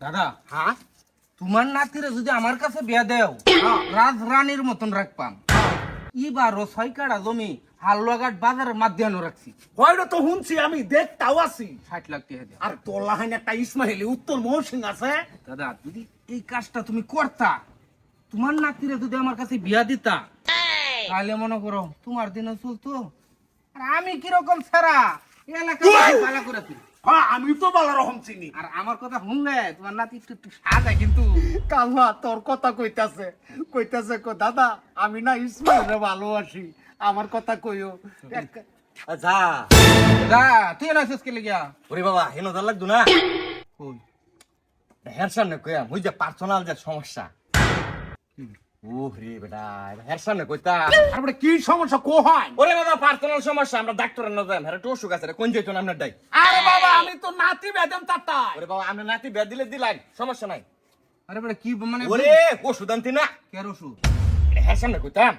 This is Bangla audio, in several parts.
দাদা হ্যাঁ তোমার নাতিরে যদি আমার কাছে বিয়া দেও রাজ রানীর মতন রাখপাম ছয় জমি হালুয়াঘাট বাজারের মাধ্যমে রাখছি। হয়তো তো শুনছি আমি দেখতাও আছি। ষাট লাখ টাকা আর একটা ইসমাইলি উত্তর আছে। দাদা যদি এই কাজটা তুমি করতা তোমার নাতিরে যদি আমার কাছে বিয়া দিতা তাহলে মনে করো তোমার দিনে চলতো। আর আমি কীরকম ছাড়া এলাকা ভালো করেছি হ্যাঁ আমি তো ভালো রকম চিনি। আর আমার কথা শুনলে তোমার নাতি একটু একটু সাজায় কিন্তু। কাল্লা তোর কথা কইতাছে। কইতাছে কো দাদা আমি না ইসমাইলরে ভালোবাসি। আমার কথা কইও। এক- আচ্ছা। যা তুই না শেষ কেলে গিয়া ওরে বাবা হেন দর লাগতো না? কই? হের সামনে কইয়া মুই যে পার্সোনাল যে সমস্যা। ও রে বেটা হের সামনে কইতা। তারপরে কি সমস্যা? কো হয়? ওরে বাবা পার্সোনাল সমস্যা আমরা ডাক্তারের না যাই হেরে তো আছে রে, কোন যাইতো না আপনার ডাই। আরে বাবা আমি তো নাতি বেদম তাতাই ওরে বাবা আমরা নাতি বেদ দিলে দিলাই সমস্যা নাই। আরে বেটা কি মানে ওরে ওষুধ আনতি না। কের ওষুধ? এটা হের সামনে কইতাম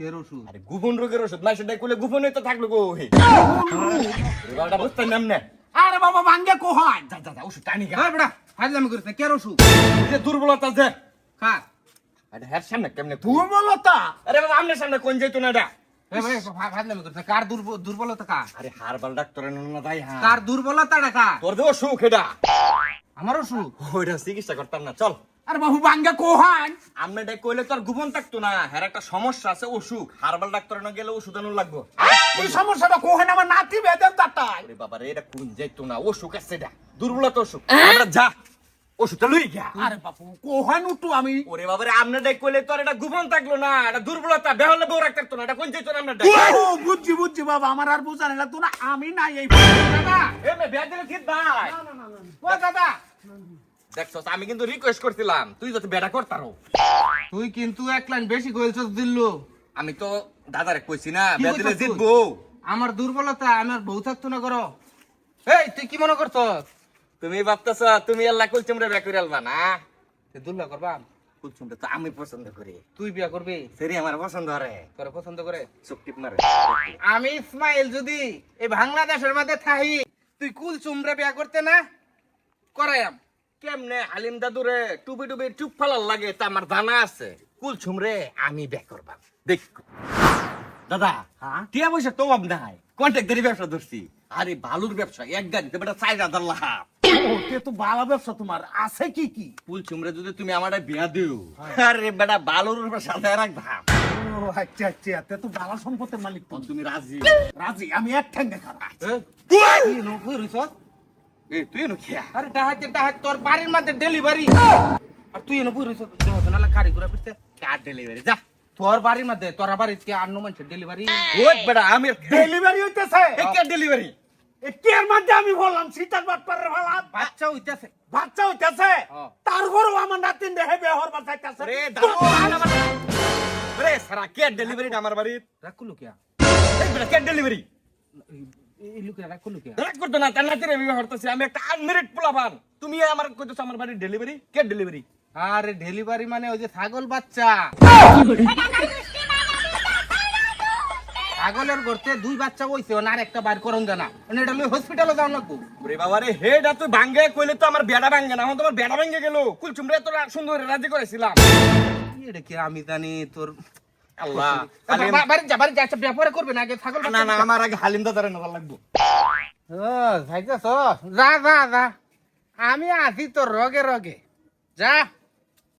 কের ওষুধ? আরে গোপন রোগের ওষুধ নাই সেটাই কইলে গোপন তো থাকল গো হে। বুঝতে নাম না আরে বাবা ভাঙ্গে কো হয়। যা যা যা ওষুধ টানি গা। আরে বেটা ফাজলামি করিস না কের ওষুধ? যে দুর্বলতা যে। কার? আরে হের সামনে কেমনে তুই? দুর্বলতা! আরে বাবা আপনার সামনে কোন যাইতো না এটা? কার দুর্বলতা কার? আরে হারবাল ডাক্তারের না তাই হ্যাঁ। কার দুর্বলতাটা কার? তোর দে অসুখ এটা? আমার অসুখ ওইটা চিকিৎসা করতাম না চল। আরে বাবু হয় কইলে তোর থাকতো না। হ্যাঁ একটা সমস্যা আছে অসুখ হারবাল ডাক্তারের না গেলে ওষুধ আনুন লাগবো। এই সমস্যাটা কো হয় আমার নাতি আরে বাবা রে এটা কোন যাইতো না? অসুখ আছে এটা। দুর্বলতা অসুখ আমরা যা। ওষুধটা লই গা আরে বাবু কো হয় নুটু আমি? ওরে বাবা রে ডাক কইলে তোর এটা গোপন থাকল না এটা দুর্বলতা বেহলে বউ রাখতো না এটা কোন না ডাক? ও বুঝছি বুঝছি বাবা আমার আর বুঝানে না তো না আমি নাই এই দাদা এ মে বিয়া দিলে ঠিক ভাই। ও দাদা? দেখছস আমি কিন্তু রিকোয়েস্ট করছিলাম তুই যাতে বেটা করতারো তুই কিন্তু এক লাইন বেশি কইছস দিল্লু। আমি তো দাদারে কইছি না দিলে জিতবো। আমার দুর্বলতা আমার বউ থাকতো না করো। এই তুই কি মনে করছস? তুমি ভাবতেছ তুমি আল্লাহ কুলচুমরে বিয়া করে আলবা না? দুর্লা করবা? কুলচুমরে তো আমি পছন্দ করি। তুই বিয়া করবি? সেরি আমার পছন্দ করে তোর পছন্দ করে? চোখ টিপ মারে। আমি ইসমাইল যদি এই বাংলাদেশের মধ্যে থাকি তুই কুল চুমরে বিয়া করতে না? করায়াম কেমনে হালিম দাদুরে টুপি টুপি চুপ ফালার লাগে তা আমার জানা আছে। কুলচুমরে আমি বিয়া করবা। দেখ। দাদা হ্যাঁ? টিয়া পয়সা তো নাই। কন্ট্রাক্টারি ব্যবসা ধরছি। আরে বালুর ব্যবসা এক গাড়িতে বেটা হাজার লাভ। ও তো ভালো ব্যবসা তোমার। আছে কি কি? কুলচুমরে যদি তুমি আমার বিয়া দিও আরে বেটা বালুর উপর সাজায় রাখবাম ও আচ্ছা আচ্ছা তে তো ভালো সম্পত্তির মালিক তুমি। রাজি? রাজি আমি এক ঠ্যাং দেখা কি নো কই রইছস? এ তুই এনো খেয়া? আরে ডাহাতে ডাহাত তোর বাড়ির মধ্যে ডেলিভারি আর তুই কারি করে কার ডেলিভারি যা। তোর বাড়ির মধ্যে তোর বাড়ির কি আর নো মানুষের ডেলিভারি ওই বেটা আমি ডেলিভারি হইতেছে। কে ডেলিভারি এ কের মধ্যে আমি বললাম সীতার বাট পারে ভালা বাচ্চা হইতাছে। বাচ্চা হইতেছে। তারপরেও আমার নাতিন দেখে বেহর বাঁচাইতেছে রে রে সারা কে ডেলিভারি আমার বাড়ি রাখুলু কিয়া এই বেটা কে ডেলিভারি এই লুকিয়া রাখুলু কিয়া রাগ করতো না তার নাতিরে বিবাহ করতেছি। আমি একটা পোলাপান। তুমি আমার কইতেছো আমার বাড়ির ডেলিভারি কে ডেলিভারি আরে ডেলিভারি মানে ওই যে ছাগল বাচ্চা। ছাগলের করতে দুই বাচ্চা বইছে আর একটা বার করন জানা মানে এটা লই হসপিটালে যাও লাগবো। ওরে বাবা রে হেডা তুই ভাঙ্গে কইলে তো আমার বেড়া ভাঙ্গে না এখন তোমার বেড়া ভাঙ্গে গেল। কুলচুমরে তো সুন্দর রাজি করেছিলাম। এটা কি আমি জানি তোর আল্লাহ বা- বাড়ি যা বাড়ি যা একটা ব্যাপারে করবে না আগে ছাগল না না আমার আগে হালিম দাদারে নজর লাগবো। ও যাইতেছ? যা যা যা। আমি আছি তোর রগে রগে। যা।